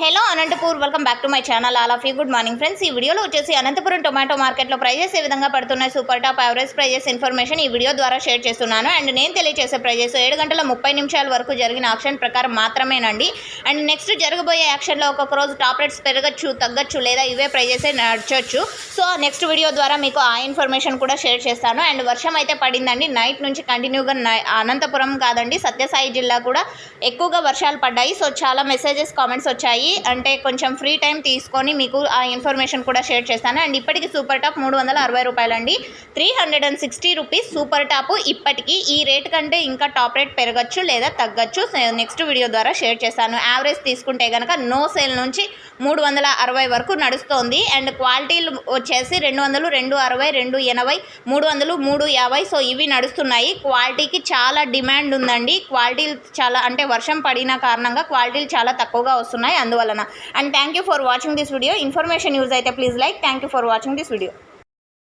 Hello Anantapur welcome back to my channel all of you. Good morning friends. ఈ వీడియోలో వచ్చేసి Anantapuram tomato మార్కెట్లో prices ఏ విధంగా పడుతున్నాయి? Super top average prices information ఈ వీడియో ద్వారా షేర్ చేస్తున్నాను. అండ్ నేను తెలియజేసే ప్రైజెస్ ఏడు గంటల ముప్పై నిమిషాల వరకు జరిగిన ఆక్షన్ ప్రకారం మాత్రమేనండి. అండ్ నెక్స్ట్ జరగబోయే యాక్షన్లో ఒక్కొక్క రోజు టాప్ రేట్స్ పెరగచ్చు తగ్గచ్చు లేదా ఇవే ప్రైజెసే నడచొచ్చు. సో నెక్స్ట్ వీడియో ద్వారా మీకు ఆ ఇన్ఫర్మేషన్ కూడా షేర్ చేస్తాను. అండ్ వర్షం అయితే పడిందండి. నైట్ నుంచి కంటిన్యూగా నై- అనంతపురం కాదండి సత్యసాయి జిల్లా కూడా ఎక్కువగా వర్షాలు పడ్డాయి. సో చాలా మెసేజెస్ కామెంట్స్ వచ్చాయి. అంటే కొంచెం ఫ్రీ టైం తీసుకొని మీకు ఆ ఇన్ఫర్మేషన్ కూడా షేర్ చేస్తాను. అండ్ ఇప్పటికి సూపర్ టాప్ మూడు వందల అరవై రూపాయలండి. Three hundred and sixty rupees super top ఇప్పటికీ. ఈ రేట్ కంటే ఇంకా టాప్ రేట్ పెరగచ్చు లేదా తగ్గచ్చు. నెక్స్ట్ వీడియో ద్వారా షేర్ చేస్తాను. యావరేజ్ తీసుకుంటే కనుక నో సేల్ నుంచి మూడు వందల అరవై వరకు నడుస్తోంది. అండ్ క్వాలిటీలు వచ్చేసి రెండు వందలు రెండు అరవై రెండు ఎనభై మూడు వందలు మూడు యాభై. సో ఇవి నడుస్తున్నాయి. క్వాలిటీకి చాలా డిమాండ్ ఉందండి. క్వాలిటీలు చాలా అంటే వర్షం పడిన కారణంగా క్వాలిటీలు చాలా తక్కువగా వస్తున్నాయి. అందువలన. And thank you for watching this video information use అయితే please like thank you for watching this video